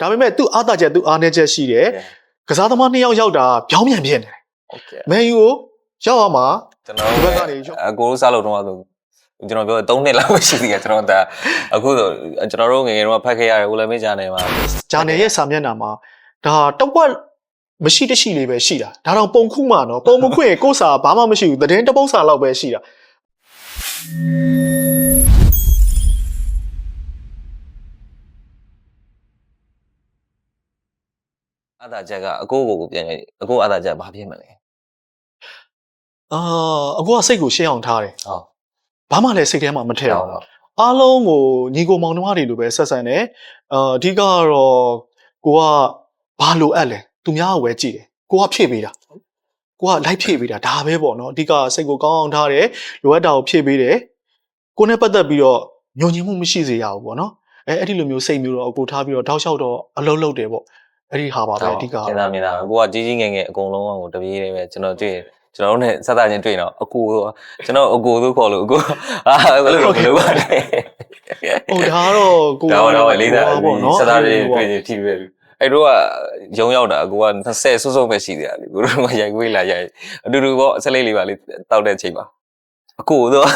ဒါပေမဲ့သူ့အားသာချက်သူ့အားနည်းချက်ရှိတယ်ကစားသမားနှစ်ယောက်ရောက်တာပြောင်းပြန်ဖြစ်နေတယ်မန်ယူကိုရောက်အောင်မှာကျွန်တော်ဘက်ကနေအကိုရိုးစားလို့တော့ဆိုကျွန်တော်ပြော3နှစ်လောက်ရှိသေးတယ်ကျွန်တော်ဒါအခုဆိုကျွန်တော်တို့ငယ်ငယ်တုန်းကဖတ်ခဲ့ရတဲ့ Olympic Channel မှာ Channel ရဲ့စာမျက်နှာမှာဒါတပတ်မရှိတရှိလေးပဲရှိတာဒါတော့ပုံခုမှနော်ပုံမခွင့်ကိုယ်စာဘာမှမရှိဘူးသတင်းတပုတ်စာလောက်ပဲရှိတာ အသာချက်ကအကိုကိုကိုပြန်နေအကိုအသာချက်ဘာဖြစ်မလဲအာအကူကစိတ်ကိုရှင်းအောင်ထားတယ်ဟုတ်ဘာမှလည်းစိတ်ထဲမှာမထည့်အောင်ဟုတ်အားလုံးကိုညီကိုမောင်နှမတွေလိုပဲဆက်ဆံတယ်အာအဓိကကတော့ကိုကဘာလိုအပ်လဲသူများကိုပဲကြည့်တယ်ကိုကဖြည့်ပေးတာကိုကလိုက်ဖြည့်ပေးတာဒါပဲပေါ့နော်အဓိကစိတ်ကိုကောင်းအောင်ထားတယ်လိုအပ်တာကိုဖြည့်ပေးတယ်ကိုနဲ့ပတ်သက်ပြီးတော့ညှို့ညင်မှုမရှိစေရဘူးပေါ့နော်အဲအဲ့ဒီလိုမျိုးစိတ်မျိုးတော့အကိုထားပြီးတော့တောက်လျှောက်တော့အလုံးလုံးတယ်ပေါ့ အဲ့ဒီဟာပါပဲအဓိကကျင်သားမြင်တာအကိုကကြီးကြီးငယ်ငယ်အကုန်လုံးကိုတပြေးလေးပဲကျွန်တော်တွေ့ကျွန်တော်တို့နဲ့ဆက်သားချင်းတွေ့တော့အကိုကျွန်တော်အကိုတို့ခေါ်လို့အကိုအာဘယ်လိုလုပ်ဘယ်လိုပါလဲဟုတ်ဒါကတော့ကိုဒါတော့လေးသားပေါ့နော်ဆက်သားချင်းတွေ့ရင်ထိပဲအဲ့တော့ကရုံရောက်တာအကိုက20ဆွတ်ဆွတ်ပဲရှိသေးတယ်လေကိုတို့ကရိုက်ခွေးလာရိုက်အတူတူပေါ့ဆက်လေးလေးပါလေးတောက်တဲ့ချိန်ပါ အကိုတော့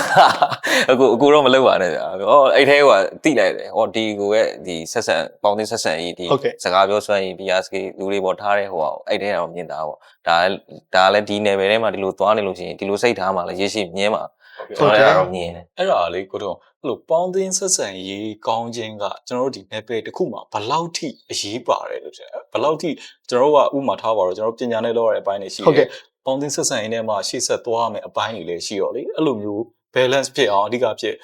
အကိုအကိုတော့မလုပ်ပါနဲ့ဗျာ။အော်အဲ့ထဲကတိလိုက်တယ်။ဟောဒီကိုရဲ့ဒီဆက်ဆံပေါင်းသင်းဆက်ဆံရေးဒီဟုတ်ကဲ့စကားပြောဆွမ်းရေး BRSK လူတွေပေါ်ထားတဲ့ဟိုအောင်အဲ့ထဲကတော့မြင်တာပေါ့။ဒါလည်းဒါလည်းဒီ level ထဲမှာဒီလိုသွားနေလို့ရှိရင်ဒီလိုစိတ်ထားမှလည်းရရှိမြင်မှာဟုတ်ကျွန်တယ်တော်လည်းကတော့မြင်တယ်အဲ့ဒါလေကိုတော့အဲ့လိုပေါင်းသင်းဆက်ဆံရေးကောင်းခြင်းကကျွန်တော်တို့ဒီ level တစ်ခုမှာဘယ်လောက်ထိအရေးပါတယ်လို့ပြောဘယ်လောက်ထိကျွန်တော်တို့ကဥမာထားပါတော့ကျွန်တော်တို့ပညာနဲ့လောက်ရတဲ့အပိုင်းတွေရှိဟုတ်တကဲ့ယ် ပေါင်းသင်းဆက်ဆံရေးထဲမှာရှေ့ဆက်သွားရမယ်အပိုင်းတွေလည်းရှိတော့လေအဲ့လိုမျိုး balance ဖြစ်အောင်အဓိကဖြစ်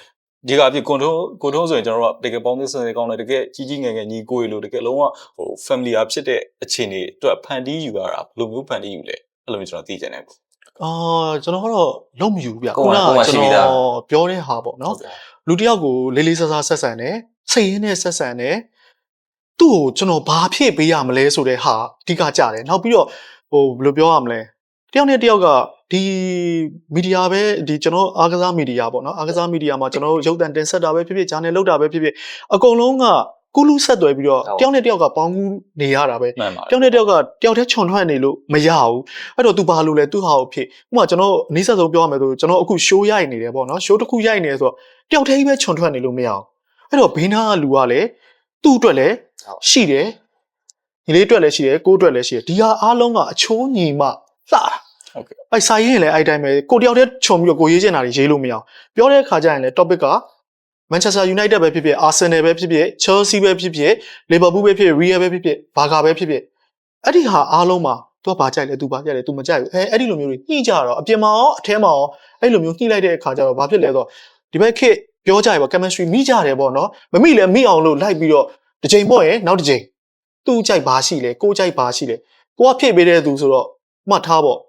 ဒီကဖြစ်ကွန်ထုံးကွန်ထုံးဆိုရင်ကျွန်တော်တို့ကတကယ်ပေါင်းသင်းဆက်ဆံရေးကောင်းတယ်တကယ်ကြီးကြီးငယ်ငယ်ညီကိုရီလို့တကယ်လုံးဝဟို familiar ဖြစ်တဲ့အခြေအနေအတွက်ဖန်တီးယူရတာဘယ်လိုမျိုးဖန်တီးယူလဲအဲ့လိုမျိုးကျွန်တော်သိချင်တယ်ပေါ့အာကျွန်တော်ကတော့လုံးမယူဘူးဗျကိုယ်ကကိုယ်ကရှိကျွန်ပြီးသားတော်ပြောတဲ့ဟာပေါ့နော်လူတစ်ယောက်ကိုလေးလေးစားစားဆက်ဆံတယ်စိတ်ရင်းနဲ့ဆက်ဆံတယ်သူ့ကိုကျွန်တော်ဘာဖြည့်ပေးရမလဲဆိုတဲ့ဟာအဓိကကြတယ်နောက်ပြီးတော့ဟိုဘယ်လိုပြောရမလဲ တယောက်နဲ့တယောက်ကဒီမီဒီယာပဲဒီကျွန်တော်အားကစားမီဒီယာပေါ့နော်အားကစားမီဒီယာမှာကျွန်တော်တို့ရုပ်သံတင်ဆက်တာပဲဖြစ်ဖြစ်ဂျာနယ်လုပ်တာပဲဖြစ်ဖြစ်အကုန်လုံးကကုလူဆက်သွယ်ပြီးတော့ဟုတ်တယောက်နဲ့တယောက်ကပေါင်းကူးနေရတာပဲမှန်ပါတယောက်နဲ့တယောက်ကတယောက်တည်းခြုံထွက်နေလို့မရဘူးအဲ့တော့ तू ဘာလို့လဲ तू ဟာကိုဖြစ်ဥပမာကျွန်တော်အနည်းဆက်ဆုံးပြောရမယ်ဆိုကျွန်တော်အခု show ရိုက်နေတယ်ပေါ့နော် show တစ်ခုရိုက်နေတယ်ဆိုတော့တယောက်တည်းကြီးပဲခြုံထွက်နေလို့မရဘူးအဲ့တော့ဘေးနားကလူကလည်းသူ့အတွက်လည်းရှိတယ်ညီလေးအတွက်လည်းရှိတယ်ကိုယ့်အတွက်လည်းရှိတယ်ဒီဟာအားလုံးကအချိုးညီမှလှတာ ပိုက်စာရေးရင်လည်းအဲ့တိုင်းပဲကိုတယောက်တည်းခြုံပြီးတော့ကိုရေးချင်တာတွေရေးလို့မရအောင်ပြောတဲ့အခါကျရင်လည်း topic က Manchester United ပဲဖြစ်ဖြစ် Arsenal ပဲဖြစ်ဖြစ် Chelsea ပဲဖြစ်ဖြစ် Liverpool ပဲဖြစ်ဖြစ် Real ပဲဖြစ်ဖြစ် Barca ပဲဖြစ်ဖြစ်အဲ့ဒီဟာအားလုံးမှာသူကဘာကြိုက်လဲသူဘာကြိုက်လဲသူမကြိုက်ဘူးအဲအဲ့ဒီလိုမျိုးတွေညှိကြတော့အပြင်မှာရောအထဲမှာရောအဲ့လိုမျိုးညှိလိုက်တဲ့အခါကျတော့ဘာဖြစ်လဲဆိုတော့ဒီဘက်ခေတ်ပြောကြရပါ chemistry မိကြတယ်ပေါ့နော်မမိလဲမိအောင်လို့လိုက်ပြီးတော့တစ်ချိန်ပေါ့ရင်နောက်တစ်ချိန်သူ့ကြိုက်ဘာရှိလဲကိုကြိုက်ဘာရှိလဲကိုကဖြစ်ပေးတဲ့သူဆိုတော့မှတ်ထားပေါ့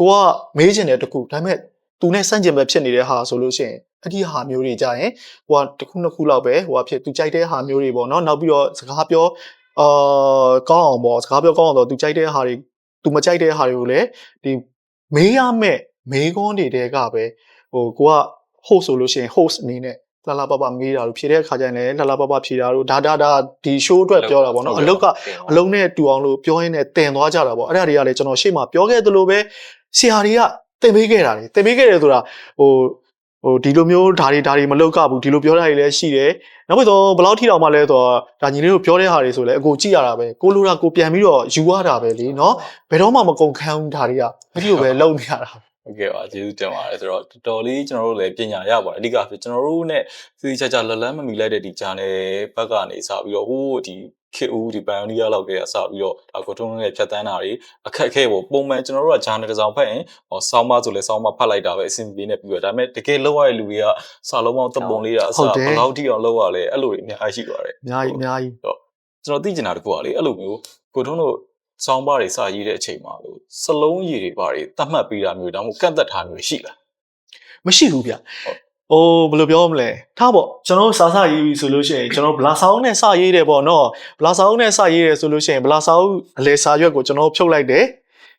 ကိုကမေးချင်တဲ့တခုဒါပေမဲ့သူနဲ့စန့်ကျင်ဘက်ဖြစ်နေတဲ့ဟာဆိုလို့ရှိရင်အဲ့ဒီဟာမျိုးတွေကြရင်ဟိုကတစ်ခုနှစ်ခုလောက်ပဲဟိုကဖြစ်သူကြိုက်တဲ့ဟာမျိုးတွေပေါ့နော်နောက်ပြီးတော့စကားပြောအာကောင်းအောင်ပေါ့စကားပြောကောင်းအောင်တော့သူကြိုက်တဲ့ဟာတွေသူမကြိုက်တဲ့ဟာတွေကိုလည်းဒီမေးရမဲ့မေးခွန်းတွေတဲကပဲဟိုကိုက host ဆိုလို့ရှိရင် host အနေနဲ့လှလှပပမေးတာလို့ဖြေတဲ့အခါကျရင်လည်းလှလှပပဖြေတာလို့ဒါဒါဒါဒီ show အတွက်ပြောတာပေါ့နော်အလုတ်ကအလုံးနဲ့တူအောင်လို့ပြောရင်းနဲ့တင်သွားကြတာပေါ့အဲ့ဒါတွေကလည်းကျွန်တော်ရှေ့မှာပြောခဲ့သလိုပဲ ဆရာတွေကတင်ပေးခဲ့တာတွေတင်ပေးခဲ့တယ်ဆိုတာဟိုဟိုဒီလိုမျိုးဓာရီဓာရီမလောက်ကဘူးဒီလိုပြောတာတွေလည်းရှိတယ်နောက်ပြီးတော့ဘယ်လောက်ထိတောင်မှလဲဆိုတော့ဒါညီလေးတို့ပြောတဲ့ဟာတွေဆိုလည်းအကိုကြည့်ရတာပဲကိုလိုတာကိုပြန်ပြီးတော့ယူရတာပဲလीเนาะဘယ်တော့မှမကုန်ခန်းဘူးဓာရီကအဲ့ဒီလိုပဲလုံနေရတာ ဟုတ်ကဲ့ပါကျေးဇူးတင်ပါတယ်ဆိုတော့တော်တော်လေးကျွန်တော်တို့လည်းပညာရပါတယ်အဓိကဖြစ်ကျွန်တော်တို့ ਨੇ သီးခြားခြားလက်လန်းမမီလိုက်တဲ့ဒီ channel ဘက်ကနေစပြီးတော့ဟိုးဒီခေတ်ဦးဒီ pioneer လောက်ကစပြီးတော့ဒါကိုထုံးနဲ့ဖြတ်တန်းတာတွေအခက်အခဲပေါ့ပုံမှန်ကျွန်တော်တို့က channel တစ်စောင်ဖတ်ရင်ဟောဆောင်းမဆိုလဲဆောင်းမဖတ်လိုက်တာပဲအဆင်ပြေနေပြီးတော့ဒါပေမဲ့တကယ်လောက်ရတဲ့လူတွေကစာလုံးပေါင်းတပ်ပုံလေးတာအစဟုတ်ဘတယ်ယ်လောက်ထိအောင်လောက်ရလဲအဲ့လိုတွေအများကြီးရှိပါတယ်အများကြီးအများကြီးကျွန်တော်သိချင်တာတကူကလေအဲ့လိုမျိုးကိုထုံးတို့ စောင်းပါတွေစာရေးတဲ့အချိန်မှာလို့စလုံးရည်တွေပါတွေတတ်မှတ်ပေးတာမျိုးဒါမှမဟုတ်ကန့်သက်ထားမျိုးရှိလားမရှိဘူးဗျဟိုဘယ်လိုပြောမလဲထားပေါ့ကျွန်တော်တို့စာစာရေးပြီဆိုလို့ရှိရင်ကျွန်တော်ဗလာစာအုပ်နဲ့စာရေးတယ်ပေါ့နော်ဗလာစာအုပ်နဲ့စာရေးတယ်ဆိုလို့ရှိရင်ဗလာစာအုပ်အလဲစာရွက်ကိုကျွန်တော်ဖြုတ်လိုက်တယ်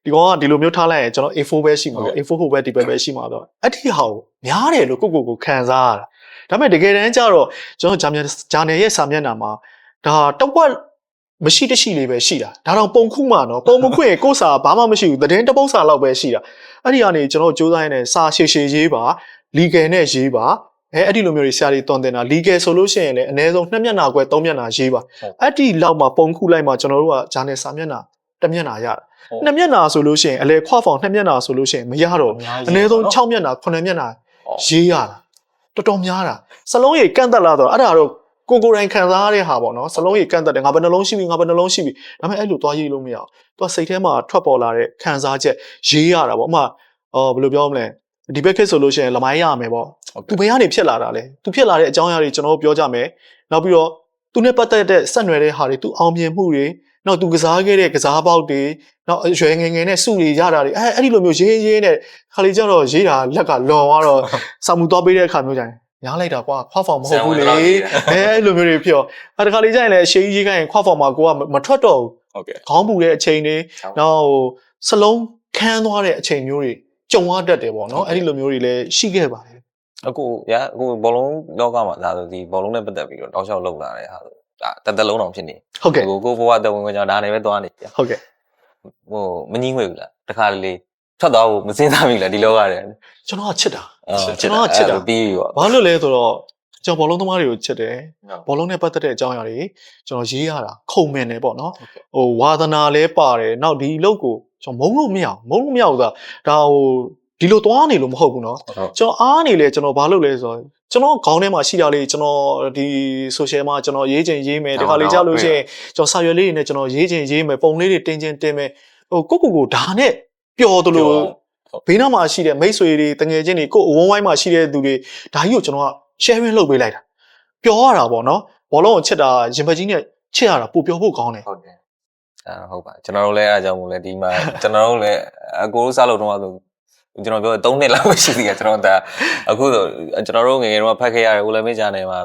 ဒီကောင်ကဒီလိုမျိုးထားလိုက်ရင်ကျွန်တော် A4 ပဲရှိမှာ A4 ဟိုပဲဒီဘက်ပဲရှိမှာတော့အဲ့ဒီဟာကိုများတယ်လို့ကိုကိုကိုခံစားရတာဒါပေမဲ့တကယ်တမ်းကျတော့ကျွန်တော်ဂျာနယ်ဂျာနယ်ရဲ့စာမျက်နှာမှာဒါတဝက် မရှိတရှိလေးပဲရှိတာဒါတော့ပုံခုမှနော်ပုံမခွင့်ရင်ကိုယ်စာဘာမှမရှိဘူးသတင်းတစ်ပုဒ်စာလောက်ပဲရှိတာအဲ့ဒီကနေကျွန်တော်စူးစမ်းရင်းနဲ့စာရှည်ရှည်ရေးပါ legal နဲ့ရေးပါအဲအဲ့ဒီလိုမျိုးတွေဆရာတွေတွန်တင်တာ legal ဆိုလို့ရှိရင်လည်းအနည်းဆုံး2မျက်နှာခွဲ3မျက်နှာရေးပါအဲ့ဒီလောက်မှပုံခုလိုက်မှကျွန်တော်တို့ကဂျာနယ်စာမျက်နှာတစ်မျက်နှာရတာနှစ်မျက်နှာဆိုလို့ရှိရင်အလဲခွဖောင်နှစ်မျက်နှာဆိုလို့ရှိရင်မရတော့ဘူးအနည်းဆုံး6မျက်နှာ9မျက်နှာရေးရတာတော်တော်များတာစလုံးရိတ်ကန့်သက်လာတော့အဲ့ဒါတော့ ကိုကိုယ်တိုင်ခံစားရတဲ့ဟာပေါ့နော်စလုံးရိတ်ကန့်သက်တယ်ငါဘယ်နှလုံးရှိပြီငါဘယ်နှလုံးရှိပြီဒါပေမဲ့အဲ့လိုသွားရေးလို့မရဘူးသူကစိတ်ထဲမှာထွက်ပေါ်လာတဲ့ခံစားချက်ရေးရတာပေါ့အမှအော်ဘယ်လိုပြောမလဲဒီဘက်ခစ်ဆိုလို့ရှိရင်လမိုင်းရမယ်ပေါ့သူဘယ်ကနေဖြစ်လာတာလဲသူဖြစ်လာတဲ့အကြောင်းအရာတွေကျွန်တော်တို့ပြောကြမယ်နောက်ပြီးတော့သူနဲ့ပတ်သက်တဲ့ဆက်နွယ်တဲ့ဟာတွေသူအောင်မြင်မှုတွေနောက်သူကစားခဲ့တဲ့ကစားပေါက်တွေနောက်အရွယ်ငယ်ငယ်နဲ့စုတွေရတာတွေအဲအဲ့ဒီလိုမျိုးရေးရေးနဲ့ခါလေးကျတော့ရေးတာလက်ကလွန်သွားတော့စာမှုသွားပေးတဲ့အခါမျိုးကြရင် ညားလိုက်တာကွာခွာဖောင်မဟုတ်ဘူးလေအဲအဲ့လိုမျိုးတွေဖြစ်တော့အဲတခါလေးကျရင်လည်းအရှိကြီးရေးခိုင်းရင်ခွာဖောင်မှာကိုကမထွက်တော့ဘူးဟုတ်ကဲ့ခေါင်းပူတဲ့အချိန်တွေနောက်ဟိုစလုံးခန်းသွားတဲ့အချိန်မျိုးတွေကြုံရတတ်တယ်ပေါ့နော်အဲ့ဒီလိုမျိုးတွေလည်းရှိခဲ့ပါတယ်အခုရအခုဘောလုံးလောကမှာဒါဆိုဒီဘောလုံးနဲ့ပတ်သက်ပြီးတော့တောက်လျှောက်လောက်လာတဲ့ဟာဆိုဒါတစ်သက်လုံးတောင်ဖြစ်နေဟုတ်ကဲ့ကိုကိုဘဝတဝင်ဝင်ကြောင့်ဒါနဲ့ပဲသွားနေပြဟုတ်ကဲ့ဟိုမငင်းငွေဘူးလားတခါလေလေ ထွက်သွားဖို့မစင်းစားမိဘူးလားဒီလောကတဲ့ကျွန်တော်ကချစ်တာအာကျွန်တော်ကချစ်တာအဲ့ဒါပြီးပြီပေါ့ဘာလို့လဲဆိုတော့ကျွန်တော်ဘောလုံးသမားတွေကိုချစ်တယ်ဟုတ်ဘောလုံးနဲ့ပတ်သက်တဲ့အကြောင်းအရာတွေကျွန်တော်ရေးရတာခုံမင်တယ်ပေါ့နော်ဟုတ်ကဲ့ဟိုဝါသနာလဲပါတယ်နောက်ဒီအလုပ်ကိုကျွန်တော်မုန်းလို့မရအောင်မုန်းလို့မရဘူးကဒါဟိုဒီလိုသွားနေလို့မဟုတ်ဘူးနော်ဟုတ်ကျွန်တော်အားနေလဲကျွန်တော်ဘာလုပ်လဲဆိုတော့ကျွန်တော်ခေါင်းထဲမှာရှိတာလေးကျွန်တော်ဒီ social မှာကျွန်တော်ရေးချင်ရေးမယ်ဒီခါလေးကြားလို့ရှိရင်ကျွန်တော်စာရွက်လေးတွေနဲ့ကျွန်တော်ရေးချင်ရေးမယ်ပုံလေးတွေတင်ချင်တင်မယ်ဟိုကိုကိုကိုဒါနဲ့ ပျော်သလိုဘေးနားမှာရှိတဲ့မိတ်ဆွေတွေတငယ်ချင်းတွေကိုယ်အဝန်းဝိုင်းမှာရှိတဲ့သူတွေဒါကြီးကိုကျွန်တော်က sharing လုပ်ပေးလိုက်တာပျော်ရတာပေါ့နော်ဘောလုံးကိုချစ်တာရင်ဘတ်ကြီးနဲ့ချစ်ရတာပိုပျော်ဖို့ကောင်းတယ်ဟုတ်တယ်အာဟုတ်ပါကျွန်တော်တို့လည်းအားကြောင့်မို့လဲဒီမှာကျွန်တော်တို့လည်းအကိုတို့စားလို့တော့ဆိုကျွန်တော်ပြော3နှစ်လောက်ရှိသေးတယ်ကျွန်တော်ဒါအခုဆိုကျွန်တော်တို့ငယ်ငယ်တော့ဖတ်ခဲ့ရတယ်ဦးလည်းမင်းချာနယ်မှာ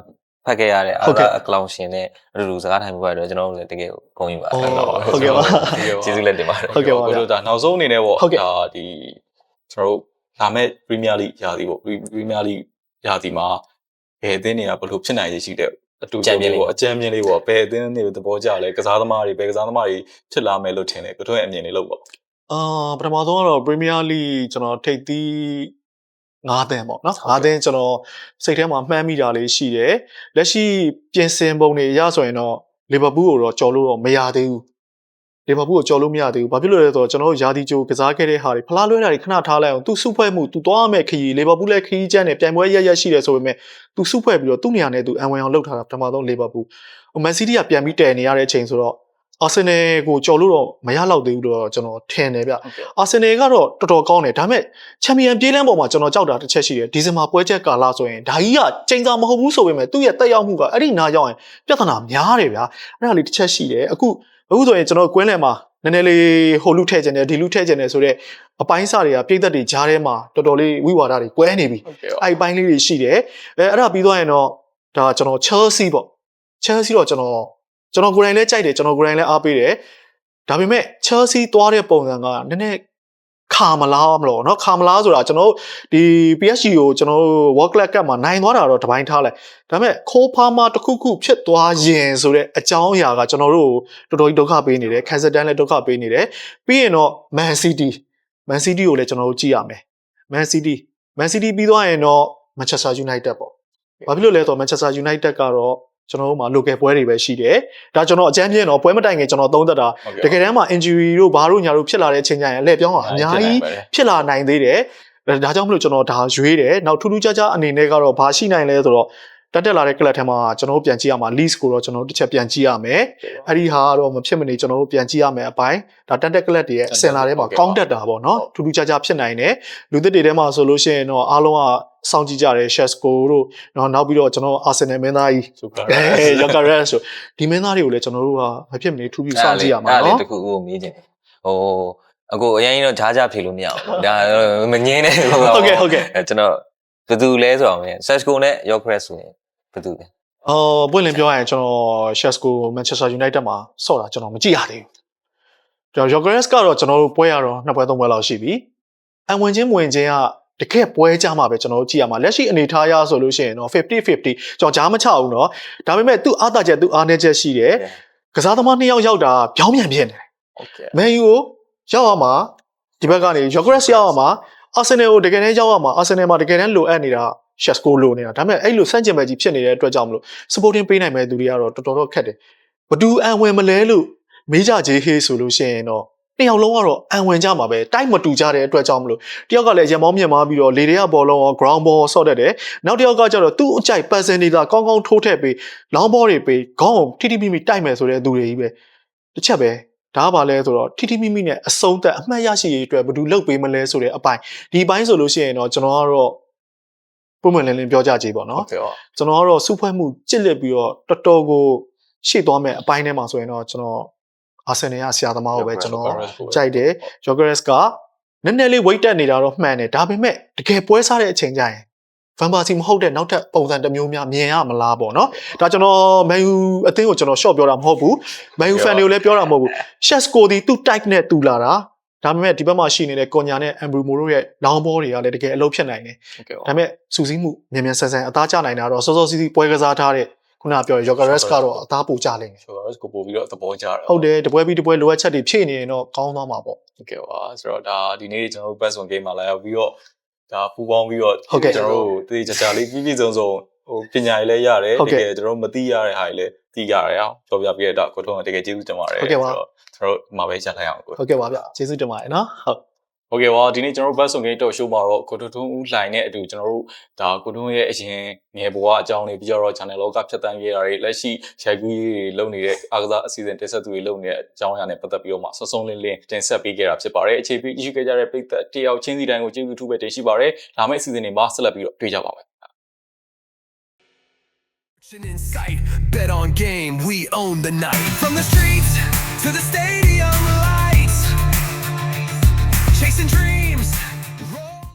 ဖတ်ခဲ့ရတဲ့အာအကလောင်ရှင်နဲ့အတူတူစကားထိုင်မှုရတော့ကျွန်တော်တို့လည်းတကယ်ဂုဏ်ယူပါဟုတ်ကဲ့ပါကျေးဇူးလက်တင်ပါတယ်ဟုတ်ကဲ့ပါဗျာကိုတို့ဒါနောက်ဆုံးအနေနဲ့ပေါ့ဟုတ်ကဲ့ဒါဒီကျွန်တော်တို့လာမဲ့ Premier League ရာသီပေါ့ Premier League ရာသီမှာဘယ်အသင်းတွေကဘယ်လိုဖြစ်နိုင်ရရှိတဲ့အတူတူလေးပေါ့အကြမ်းမြင်လေးပေါ့ဘယ်အသင်းတွေသဘောကျလဲကစားသမားတွေဘယ်ကစားသမားတွေဖြစ်လာမယ်လို့ထင်တယ်ကိုတို့ရဲ့အမြင်လေးလို့ပေါ့အာပထမဆုံးကတော့ Premier League ကျွန်တော်ထိပ်သီး 9တန်းပေါ့နော်9တန်းကျွန်တော်စိတ်ထဲမှာမှန်းမိတာလေးရှိတယ်လက်ရှိပြင်ဆင်ပုံတွေအရဆိုရင်တော့လီဗာပူးကိုတော့ကြော်လို့တော့မရသေးဘူးလီဗာပူးကိုကြော်လို့မရသေးဘူးဘာဖြစ်လို့လဲဆိုတော့ကျွန်တော်တို့ယာတီဂျိုကစားခဲ့တဲ့ဟာတွေဖလားလွှဲတာတွေခဏထားလိုက်အောင်သူစုဖွဲ့မှုသူသွားရမယ့်ခရီးလီဗာပူးလည်းခရီးကျန်းနေပြိုင်ပွဲရရရှိတယ်ဆိုပေမဲ့သူစုဖွဲ့ပြီးတော့သူ့နေရာနဲ့သူအန်ဝင်အောင်လုပ်ထားတာပထမဆုံးလီဗာပူးဟိုမန်စီးတီးကပြန်ပြီးတည်နေရတဲ့အချိန်ဆိုတော့ အာဆင်နယ်ကိုကြော်လို့တော့မရတော့သေးဘူးတော့ကျွန်တော်ထင်တယ်ဗျအာဆင်နယ်ကတော့တော်တော်ကောင်းတယ်ဒါပေမဲ့ချန်ပီယံပြေးလမ်းပေါ်မှာကျွန်တော်ကြောက်တာတစ်ချက်ရှိတယ်ဒီဇင်ဘာပွဲချက်ကာလဆိုရင်ဒါကြီးကချိန်စာမဟုတ်ဘူးဆိုပေမဲ့သူ့ရဲ့တက်ရောက်မှုကအဲ့ဒီနာရောက်ရင်ပြဿနာများတယ်ဗျာအဲ့ဒါလေးတစ်ချက်ရှိတယ်အခုအခုဆိုရင်ကျွန်တော်ကွင်းလယ်မှာနည်းနည်းလေးဟိုလူထည့်ခြင်းနဲ့ဒီလူထည့်ခြင်းနဲ့ဆိုတော့အပိုင်းစာတွေကပြည့်သက်တွေကြားထဲမှာတော်တော်လေးဝိဝါဒတွေကွဲနေပြီဟုတ်ကဲ့အဲ့ဒီပိုင်းလေးတွေရှိတယ်အဲအဲ့ဒါပြီးသွားရင်တော့ဒါကျွန်တော် Chelsea ပေါ့ Chelsea တော့ကျွန်တော် ကျွန်တော်ကိုယ်တိုင်လည်းကြိုက်တယ်ကျွန်တော်ကိုယ်တိုင်လည်းအားပေးတယ်ဒါပေမဲ့ Chelsea သွားတဲ့ပုံစံကနည်းနည်းခါမလားမလို့เนาะခါမလားဆိုတာကျွန်တော်တို့ဒီ PSG ကိုကျွန်တော်တို့ World Cup ကမှာနိုင်သွားတာတော့တပိုင်းထားလိုက်ဒါပေမဲ့ခိုးဖားမတစ်ခုခုဖြစ်သွားရင်ဆိုတဲ့အကြောင်းအရာကကျွန်တော်တို့ကိုတော်တော်ကြီးဒုက္ခပေးနေတယ်ခက်စတန်လည်းဒုက္ခပေးနေတယ်ပြီးရင်တော့ Man City Man City ကိုလည်းကျွန်တော်တို့ကြည့်ရမယ် Man City Man City ပြီးသွားရင်တော့ Manchester United ပေါ့ဘာဖြစ်လို့လဲဆိုတော့ Manchester United ကတော့ ကျွန်တော်တို့မှာ local ပွဲတွေပဲရှိတယ်ဒါကျွန်တော်အကြမ်းပြင်းတော့ပွဲမတိုင်ခင်ကျွန်တော်သုံးသပ်တာဟုတ်တကဲ့ကယ်တမ်းမှာ injury တို့ဘာတို့ညာတို့ဖြစ်လာတဲ့အချိန်ကျရင်အလဲပြောင်းတာအများကြီးဖြစ်လာနိုင်သေးတယ်အဲဒါကြောင့်မလို့ကျွန်တော်ဒါရွေးတယ်နောက်ထူးထူးခြားခြားအနေနဲ့ကတော့ဘာရှိနိုင်လဲဆိုတော့ တက်တက်လာတဲ့ club ထဲမှာကျွန်တော်တို့ပြန်ကြည့်ရမှာ list ကိုတော့ကျွန်တော်တို့တစ်ချက်ပြန်ကြည့်ရမယ်အဲ့ဒီဟာကတော့မဖြစ်မနေကျွန်တော်တို့ပြန်ကြည့်ရမယ်အပိုင်းဒါတက်တက် club တွေရဲ့အစင်လာထဲမှာကောင်းတက်တာပေါ့နော်ထူးထူးခြားခြားဖြစ်နိုင်တယ်လူသစ်တွေထဲမှာဆိုလို့ရှိရင်တော့အားလုံးကစောင့်ကြည့်ကြတယ် Shesko တို့နော်နောက်ပြီးတော့ကျွန်တော် Arsenal မင်းသားကြီးစူပါအဲ Yokeres ဆိုဒီမင်းသားတွေကိုလည်းကျွန်တော်တို့ကမဖြစ်မနေထူးပြီးစောင့်ကြည့်ရမှာအဲ့ဒါလေးနော်တခုကိုမေးချင်တယ်ဟိုအကိုအရင်တော့ဂျားဂျားဖြေလို့မရဘူးဒါမငင်းနဲ့ဟိုဟုတ်ကဲ့ဟုတ်ကဲ့အဲကျွန်တော် ဘယ်သူလဲဆိုတော့မင်း Sesco နဲ့ Yokres ဆိုရင်ဘယ်သူလဲ အော်ပွင့်လင်းပြောရရင်ကျွန်တော် Shesko Manchester United မှာဆော့တာကျွန်တော်မကြည့်ရသေးဘူးကျွန်တော် Yokeres ကတော့ကျွန်တော်တို့ပွဲရတော့နှစ်ပွဲသုံးပွဲလောက်ရှိပြီအဝင်ချင်းမဝင်ချင်းကတကယ်ပွဲကြမှာပဲကျွန်တော်တို့ကြည့်ရမှာလက်ရှိအနေထားရဆိုလို့ရှိရင်တော့50 50ကျွန်တော်ကြားမချဘူးเนาะဒါပေမဲ့သူ့အားသာချက်သူ့အားနည်းချက်ရှိတယ် ကစားသမားနှစ်ယောက်ရောက်တာပြောင်းပြန်ဖြစ်နေတယ် ဟုတ်ကဲ့ မန်ယူကိုရောက်ရမှာဒီဘက်ကနေယောဂရက်စ်ရောက်ရမှာ အာဆင်နယ်ကိုတကယ်တမ်းရောက်ရမှာအာဆင်နယ်မှာတကယ်တမ်းလိုအပ်နေတာရှက်စကိုလိုနေတာဒါပေမဲ့အဲ့လိုစန့်ကျင်ဘက်ကြီးဖြစ်နေတဲ့အတွက်ကြောင့်မလို့ supporting ပေးနိုင်မဲ့သူတွေကတော့တော်တော်တော့ခက်တယ်ဘဒူအန်ဝင်မလဲလို့မေးကြကြီးဟေးဆိုလို့ရှိရင်တော့နှစ်ယောက်လုံးကတော့အန်ဝင်ကြမှာပဲတိုက်မတူကြတဲ့အတွက်ကြောင့်မလို့တယောက်ကလည်းရံမောင်းမြင်မာပြီးတော့လေတွေကဘောလုံးရော ground ball ဆော့တတ်တယ်နောက်တစ်ယောက်ကကျတော့သူ့အကြိုက် person နေတာကောင်းကောင်းထိုးထည့်ပေး long ball တွေပေးခေါင်းကိုထိထိမိမိတိုက်မယ်ဆိုတဲ့သူတွေကြီးပဲတစ်ချက်ပဲ ဒါကဘာလဲဆိုတော့ထိထိမိမိနဲ့အဆုံးသက်အမှတ်ရရှိရေးအတွက်ဘယ်သူလုပ်ပေးမလဲဆိုတဲ့အပိုင်းဒီအပိုင်းဆိုလို့ရှိရင်တော့ကျွန်တော်ကတော့ပုံမှန်လင်းလင်းပြောကြကြည့်ပါဟုနော်တ်ကဲ့ပါကျွန်တော်ကတော့စူးဖွဲ့မှုကြစ်လက်ပြီးတော့တော်တော်ကိုရှေ့သွားမယ်အပိုင်းထဲမှာဆိုရင်တော့ကျွန်တော်အာဆင်နယ်ကဆရာသမားကိုပဲကျွန်တော်ကြိုက်တယ်ဂျော်ဂရက်စ်ကနည်းနည်းလေး weight တက်နေတာတော့မှန်တယ်ဒါပေမဲ့တကယ်ပွဲစားတဲ့အချိန်ကျရင် ဖန်ပါစီမဟုတ်တဲ့နောက်ထပ်ပုံစံတစ်မျိုးများမြင်ရမလားပေါ့နော်ဒါကျွန်တော်မန်ယူအသင်းကိုကျွန်တော် short ပြောတာမဟုတ်ဘူးမန်ယူ fan တွေကိုလည်းပြောတာမဟုတ်ဘူး chess ကိုဒီသူ့ type နဲ့တူလာတာဒါပေမဲ့ဒီဘက်မှာရှိနေတဲ့ကွန်ညာနဲ့အမ်ဘရူမိုတို့ရဲ့ long ball တွေကလည်းတကယ်အလုပ်ဖြစ်နိုင်တယ်ဟုတ်ကဲ့ပါဒါပေမဲ့စူးစီးမှုမြန်မြန်ဆန်ဆန်အသားကျနိုင်တာတော့စောစောစီးစီးပွဲကစားထားတဲ့ခုနကပြောရ Yokeres ကတော့အသားပိုကျလိမ့်မယ်ဆိုတော့ကိုပို့ပြီးတော့သဘောကျတယ်ဟုတ်တယ်တပွဲပြီးတပွဲလိုအပ်ချက်တွေဖြည့်နေရင်တော့ကောင်းသွားမှာပေါ့ဟုတ်ကဲ့ပါဆိုတော့ဒါဒီနေ့ကျွန်တော်တို့ best one game မှာလာရောက်ပြီးတော့ ဒါပူပေါင်းပြီးတော့ဟုတ်ကဲ့ကျွန်တော်တို့တေးကြကြလေးပြည့်ပြည့်စုံစုံဟိုပညာရေးလည်းရတယ်ဟုတ်တကဲ့ကယ်ကျွန်တော်တို့မသိရတဲ့ဟာတွေလည်းသိရတယ်အောင်ပြောပြပြတဲ့တော့ကိုထုံးကတကယ်ကျေးဇူးတင်ပါတယ်ဟုတ်ကဲ့ပါဆိုတော့ကျွန်တော်တို့မှာပဲချက်လိုက်အောင်ကိုဟုတ်ကဲ့ပါဗျကျေးဇူးတင်ပါတယ်နော်ဟုတ် ဟုတ်ကဲ့ပါဒီနေ့ကျွန်တော်တို့ best one game တော့ show မှာတော့ကိုထုံးဦးလှိုင်နဲ့အတူကျွန်တော်တို့ဒါကိုထုံးရဲ့အရင်ငယ်ဘဝအကြောင်းတွေပြီးတော့ channel လောကဖြတ်တန်းခဲ့တာတွေလက်ရှိရိုက်ကူးရေးတွေလုပ်နေတဲ့အားကစားအစီအစဉ်တင်ဆက်သူတွေလုပ်နေတဲ့အကြောင်းအရာနဲ့ပတ်သက်ပြီးတော့မှစုံစုံလင်းလင်းတင်ဆက်ပေးခဲ့တာဖြစ်ပါတယ်အခြေပေးရှိခဲ့ကြတဲ့ပရိသတ်တယောက်ချင်းစီတိုင်းကိုကျေးဇူးထူးပဲတင်ရှိပါတယ်လာမယ့်အစီအစဉ်တွေမှာဆက်လက်ပြီးတော့တွေ့ကြပါမယ် In sight, bet on game, we own the night. From the streets to the stadium chasing dreams.